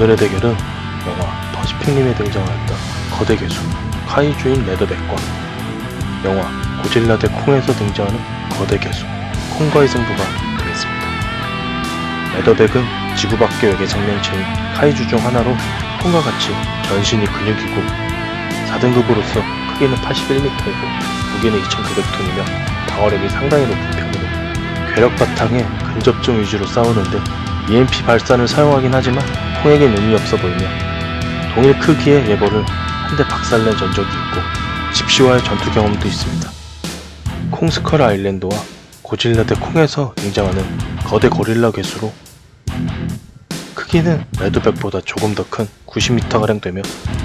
오늘의 대결은 영화 퍼시픽님에 등장하였던 거대 괴수 카이주인 레더백과 영화 고질라 대 콩에서 등장하는 거대 괴수 콩과의 승부가 되겠습니다. 레더백은 지구 밖의 외계 생명체인 카이주 중 하나로 콩과 같이 전신이 근육이고 4등급으로서 크기는 81m이고 무게는 2,900톤이며 방어력이 상당히 높은 편으로 괴력 바탕에 근접종 위주로 싸우는데 EMP 발산을 사용하긴 하지만 콩에겐 의미 없어 보이며 동일 크기의 예벌을 한대 박살낸 전적이 있고 집시와의 전투 경험도 있습니다. 콩스컬 아일랜드와 고질라 대 콩에서 등장하는 거대 고릴라 괴수로 크기는 레드백보다 조금 더 큰 90m가량 되며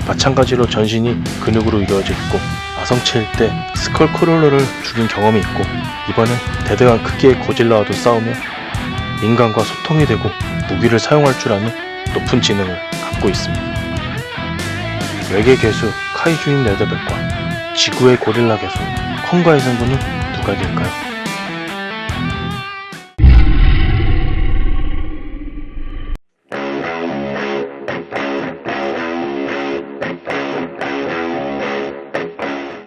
마찬가지로 전신이 근육으로 이루어져 있고 아성체일 때 스컬 크롤러를 죽인 경험이 있고 이번엔 대등한 크기의 고질라와도 싸우며 인간과 소통이 되고 무기를 사용할 줄 아는 높은 지능을 갖고 있습니다. 외계 괴수 카이주인 레드백과 지구의 고릴라 괴수 콩과의 승부는 누가 이길까요?